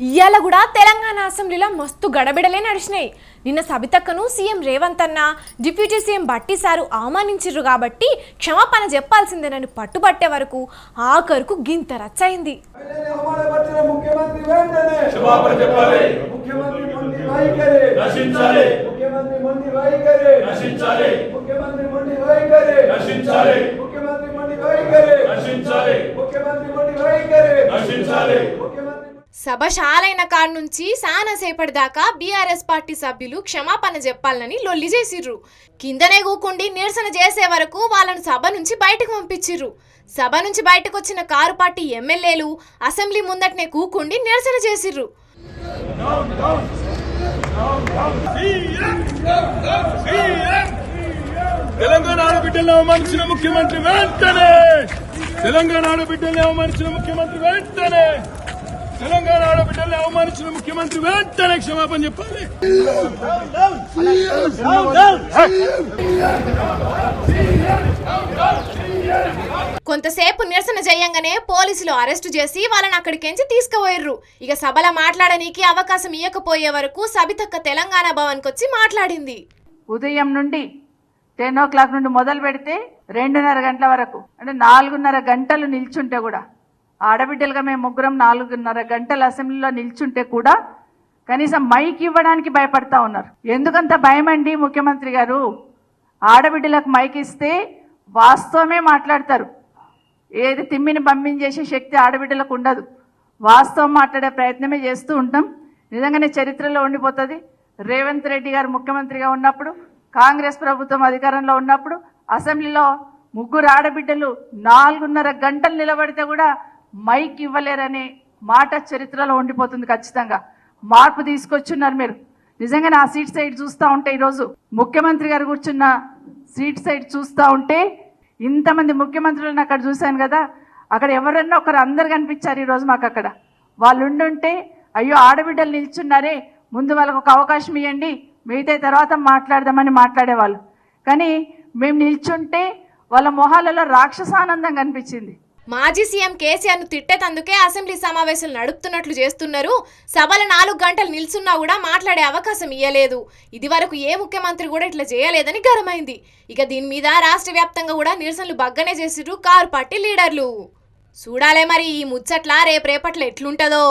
ఇవాళ కూడా తెలంగాణ అసెంబ్లీలో మస్తు గడబిడలే నడిచినాయి. నిన్న సబితక్కను సీఎం రేవంత్ అన్న డిప్యూటీ సీఎం బట్టి సారు అవమానించిర్రు కాబట్టి క్షమాపణ చెప్పాల్సిందేనని పట్టుబట్టే వరకు ఆఖరుకు గింత రచ్చయింది. ముఖ్యమంత్రి సభ షాలైన కాడ నుంచి సానాసేపటి దాకా బీఆర్ఎస్ పార్టీ సభ్యులు క్షమాపణ చెప్పాలని లొల్లి చేసిర్రు. కిందనే కూకుండి నిరసన చేసే వరకు వాళ్ళను సభ నుంచి బయటకు పంపించిర్రు. సభ నుంచి బయటకు వచ్చిన కారు పార్టీ ఎమ్మెల్యేలు అసెంబ్లీ ముందటనే కూకుండి నిరసన చేసిర్రు. తెలంగాణ ఆడబిడ్డల్ని అవమానించిన ముఖ్యమంత్రి వెంటనే! తెలంగాణ ఆడబిడ్డల్ని అవమానించిన ముఖ్యమంత్రి వెంటనే! తెలంగాణ ఆడబిడ్డల్ని అవమానించిన ముఖ్యమంత్రి వెంటనే క్షమాపణ చెప్పాలి. కొంతసేపు నిరసన చేయంగానే పోలీసులు అరెస్టు చేసి వాళ్ళని అక్కడికెంచి తీసుకుపోయిర్రు. ఇక సభలో మాట్లాడనీకి అవకాశం ఇవ్వకపోయే వరకు సబితక్క తెలంగాణ భవన్కి వచ్చి మాట్లాడింది. ఉదయం నుండి టెన్ ఓ క్లాక్ నుండి మొదలు పెడితే రెండున్నర గంటల వరకు అంటే నాలుగున్నర గంటలు నిల్చుంటే కూడా ఆడబిడ్డలుగా మేము ముగ్గురం నాలుగున్నర గంటలు అసెంబ్లీలో నిల్చుంటే కూడా కనీసం మైక్ ఇవ్వడానికి భయపడతా ఉన్నారు. ఎందుకంత భయం అండి ముఖ్యమంత్రి గారు? ఆడబిడ్డలకు మైక్ ఇస్తే వాస్తవమే మాట్లాడతారు. ఏది తిమ్మిని పంపించేసే శక్తి ఆడబిడ్డలకు ఉండదు. వాస్తవం మాట్లాడే ప్రయత్నమే చేస్తూ ఉంటాం. నిజంగానే చరిత్రలో ఉండిపోతుంది. రేవంత్ రెడ్డి గారు ముఖ్యమంత్రిగా ఉన్నప్పుడు కాంగ్రెస్ ప్రభుత్వం అధికారంలో ఉన్నప్పుడు అసెంబ్లీలో ముగ్గురు ఆడబిడ్డలు నాలుగున్నర గంటలు నిలబడితే కూడా మైక్ ఇవ్వలేరనే మాట చరిత్రలో ఉండిపోతుంది ఖచ్చితంగా. మార్పు తీసుకొచ్చున్నారు మీరు. నిజంగా నా సీట్ సైడ్ చూస్తూ ఉంటే ఈరోజు ముఖ్యమంత్రి గారు కూర్చున్న సీట్ సైడ్ చూస్తూ ఉంటే ఇంతమంది ముఖ్యమంత్రులను అక్కడ చూశాను కదా అక్కడ ఎవరన్నా ఒకరు అందరు కనిపించారు ఈరోజు మాకు అక్కడ. వాళ్ళు ఉండుంటే అయ్యో ఆడబిడ్డలు నిల్చున్నారే ముందు వాళ్ళకు ఒక అవకాశం ఇవ్వండి మిగతా తర్వాత మాట్లాడదామని మాట్లాడేవాళ్ళు. కానీ మేము నిల్చుంటే వాళ్ళ మొహాలలో రాక్షసానందం కనిపించింది. మాజీ సీఎం కేసీఆర్ను తిట్టేతందుకే అసెంబ్లీ సమావేశాలు నడుపుతున్నట్లు చేస్తున్నారు. సభల నాలుగు గంటలు నిల్చున్నా కూడా మాట్లాడే అవకాశం ఇయ్యలేదు. ఇది వరకు ఏ ముఖ్యమంత్రి కూడా ఇట్లా చేయలేదని గరమైంది ఇక దీని మీద రాష్ట్ర వ్యాప్తంగా కూడా నిరసనలు బగ్గనే చేసిరు కారు పార్టీ లీడర్లు. చూడాలే మరి ఈ ముచ్చట్ల రేపు ఎట్లుంటుందో ఎట్లుంటదో.